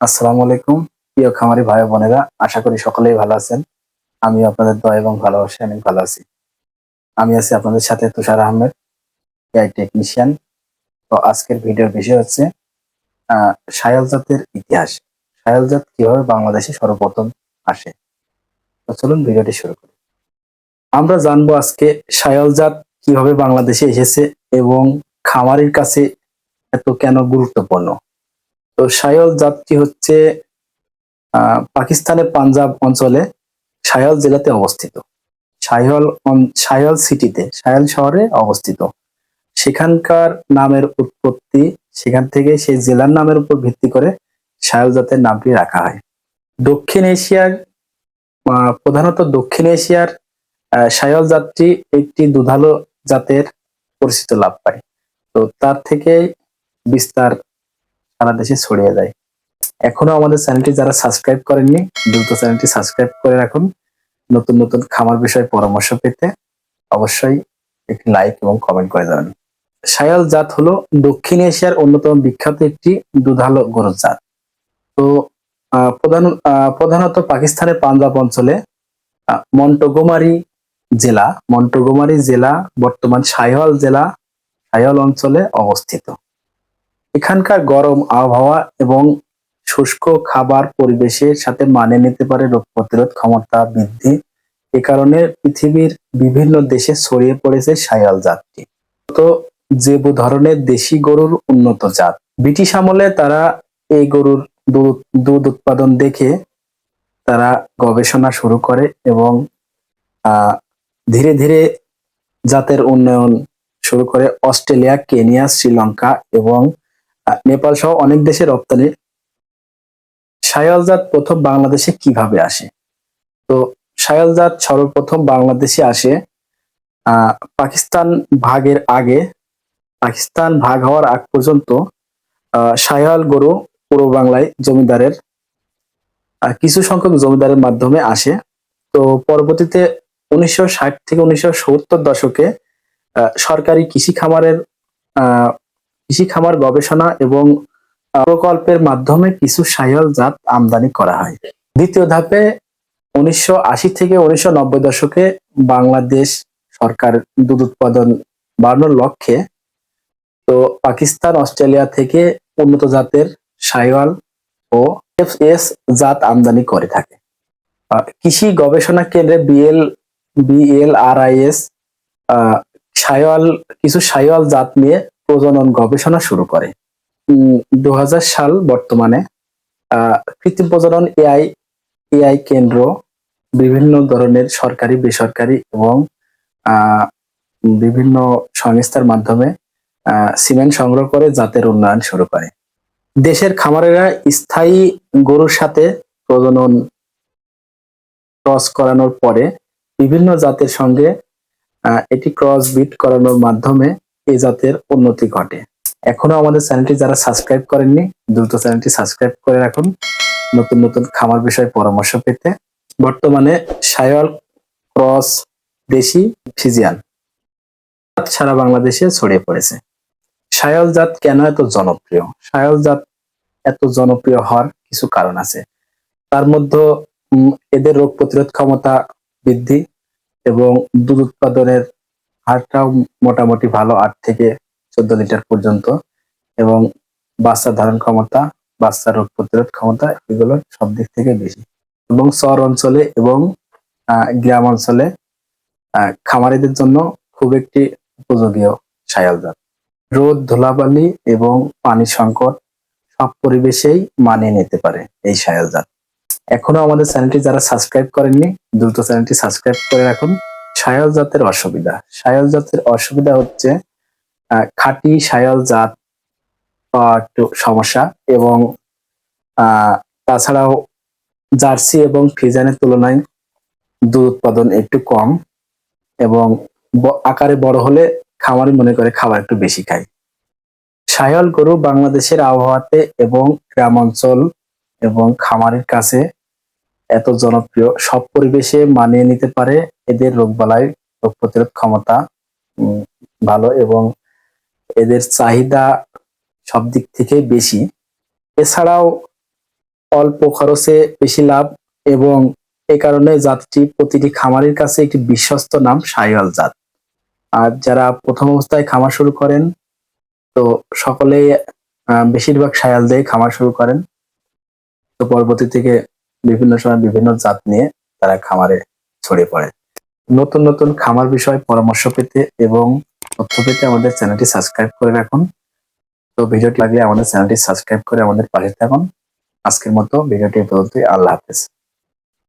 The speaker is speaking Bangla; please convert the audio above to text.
আসসালামু আলাইকুম। প্রিয় খামারি ভাই বোনেরা, আশা করি সকলেই ভালো আছেন। আমি আপনাদের দয়া এবং ভালোবাসি অনেক ভালো আছি। আমি আছি আপনাদের সাথে তুষার আহমেদ এআই টেকনিশিয়ান তো আজকের ভিডিওর বিষয় হচ্ছে শায়াল জাতের ইতিহাস। শায়াল জাত কীভাবে বাংলাদেশে সর্বপ্রথম আসে? তো চলুন ভিডিওটি শুরু করি। আমরা জানব আজকে শায়াল জাত কীভাবে বাংলাদেশে এসেছে এবং খামারির কাছে এত কেন গুরুত্বপূর্ণ? তো সায়ল জাতটি হচ্ছে পাকিস্তানের পাঞ্জাব অঞ্চলে সায়ল জেলাতে অবস্থিত। সায়ল সায়ল সিটিতে, সায়ল শহরে অবস্থিত। সেখানকার নামের উৎপত্তি, সেখান থেকে সেই জেলার নামের উপর ভিত্তি করে সায়ল জাতের নামটি রাখা হয়। দক্ষিণ এশিয়ার প্রধানত দক্ষিণ এশিয়ার সায়ল জাতটি একটি দুধালো জাতের পরিচিত লাভ পায়। তো তার থেকে বিস্তার সারা দেশে ছড়িয়ে যায় এখনও আমাদের চ্যানেলটি যারা সাবস্ক্রাইব করেননি, দ্রুত চ্যানেলটি সাবস্ক্রাইব করে রাখুন। নতুন নতুন খামার বিষয়ে পরামর্শ পেতে অবশ্যই একটি লাইক এবং কমেন্ট করে যাবেন সায়াল জাত হলো দক্ষিণ এশিয়ার অন্যতম বিখ্যাত একটি দুধালো গরুর জাত। তো প্রধান প্রধানত পাকিস্তানের পাঞ্জাব অঞ্চলে মন্টগোমারি জেলা মন্টগোমারি জেলা বর্তমান সাইহল জেলা সাইহল অঞ্চলে অবস্থিত। এখানকার গরম আবহাওয়া এবং শুষ্ক খাবার পরিবেশের সাথে মানে নিতে পারে রোগ প্রতিরোধ ক্ষমতা বৃদ্ধি। এ কারণে পৃথিবীর বিভিন্ন দেশে ছড়িয়ে পড়েছে সায়াল জাতটি। তো যে ধরনের দেশি গরুর উন্নত জাত। ব্রিটিশ আমলে তারা এই গরুর দুধ উৎপাদন দেখে তারা গবেষণা শুরু করে এবং ধীরে ধীরে জাতের উন্নয়ন শুরু করে অস্ট্রেলিয়া, কেনিয়া, শ্রীলঙ্কা এবং নেপাল সহ অনেক দেশে রপ্তানি। সায়ালজাত প্রথম বাংলাদেশে কীভাবে আসে? তো সায়ালজাত সর্বপ্রথম বাংলাদেশে আসে পাকিস্তান ভাগের আগে। পাকিস্তান ভাগ হওয়ার আগ পর্যন্ত সায়াল গরু পূর্ব বাংলায় জমিদারের কিছু সংখ্যক জমিদারের মাধ্যমে আসে। তো পরবর্তীতে উনিশশো ষাট থেকে উনিশশো সত্তর দশকে সরকারি কৃষি খামারের কৃষি খামার গবেষণা এবং প্রকল্পের মাধ্যমে কিছু সায়াল জাত আমদানি করা হয়। দ্বিতীয় ধাপে উনিশশো আশি থেকে উনিশশো নব্বই দশকে বাংলাদেশ সরকার দুধ উৎপাদন বাড়ানোর লক্ষ্যে, তো পাকিস্তান, অস্ট্রেলিয়া থেকে উন্নত জাতের সাইওয়াল ও এফ এস জাত আমদানি করে থাকে। কৃষি গবেষণা কেন্দ্রে BL BL R I S Sahiwal কিছু সাইওয়াল জাত নিয়ে প্রজনন গবেষণা শুরু করে। দু হাজার সাল বর্তমানে কৃত্রিম প্রজনন এআই এআই কেন্দ্র বিভিন্ন ধরনের সরকারি, বেসরকারি এবং বিভিন্ন সংস্থার মাধ্যমে সিমেন্ট সংগ্রহ করে জাতের উন্নয়ন শুরু করে। দেশের খামারেরা স্থায়ী গরুর সাথে প্রজনন ক্রস করানোর পরে বিভিন্ন জাতের সঙ্গে এটি ক্রস বিট করানোর মাধ্যমে এই জাতের উন্নতি ঘটে। এখনও আমাদের চ্যানেলটি যারা সাবস্ক্রাইব করেননি, দ্রুত চ্যানেলটি সাবস্ক্রাইব করে রাখুন। নতুন নতুন খামার বিষয়ে পরামর্শ পেতে বর্তমানে সায়ল ক্রস দেশি ফিজিয়ান সারা বাংলাদেশে ছড়িয়ে পড়েছে। সায়াল জাত কেন এত জনপ্রিয়? সায়ল জাত এত জনপ্রিয় হওয়ার কিছু কারণ আছে। তার মধ্যে এদের রোগ প্রতিরোধ ক্ষমতা বৃদ্ধি এবং দুধ উৎপাদনের হারটাও মোটামুটি ভালো আট থেকে চোদ্দ লিটার পর্যন্ত। এবং বাচ্চা ধারণ ক্ষমতা, বাচ্চার রোগ প্রতিরোধ ক্ষমতা এগুলো সব দিক থেকে বেশি। এবং শহর অঞ্চলে এবং গ্রাম অঞ্চলে খামারিদের জন্য খুব একটি উপযোগীয় সায়াল জাত। রোদ, ধুলাবালি এবং পানির সংকট সব পরিবেশেই মানিয়ে নিতে পারে এই সায়াল জাত। এখনও আমাদের চ্যানেলটি যারা সাবস্ক্রাইব করেননি, দ্রুত চ্যানেলটি সাবস্ক্রাইব করে রাখুন। সায়াল জাতের অসুবিধা। সায়াল জাতের অসুবিধা হচ্ছে খাঁটি সায়াল জাত একটু সমস্যা এবং তাছাড়াও জার্সি এবং ফিজানের তুলনায় দুধ উৎপাদন একটু কম এবং আকারে বড় হলে খামারি মনে করে খাবার একটু বেশি খায়। সায়াল গরু বাংলাদেশের আবহাওয়াতে এবং গ্রাম অঞ্চল এবং খামারের কাছে এত জনপ্রিয়, সব পরিবেশে মানিয়ে নিতে পারে এদের রোগ রোগবালাই রোগ প্রতিরোধ ক্ষমতা ভালো এবং এদের চাহিদা সব দিক থেকে বেশি। এছাড়াও অল্প খরচে বেশি লাভ এবং এ কারণে জাতটি প্রতিটি খামারের কাছে একটি বিশ্বস্ত নাম, সাইওয়াল জাত। আর যারা প্রথম অবস্থায় খামার শুরু করেন, তো সকলেই বেশিরভাগ সায়াল দিয়ে খামার শুরু করেন। তো পরবর্তী থেকে বিভিন্ন সময় বিভিন্ন জাত নিয়ে তারা খামারে ছড়িয়ে পড়ে। নতুন নতুন খামার বিষয়ে পরামর্শ পেতে এবং তথ্য পেতে আমাদের চ্যানেলটি সাবস্ক্রাইব করে রাখুন। তো ভিডিওটি লাগলে আমাদের চ্যানেলটি সাবস্ক্রাইব করে আমাদের পাশে থাকুন। আজকের মতো ভিডিওটি পর্যন্তই। আল্লাহ হাফেজ।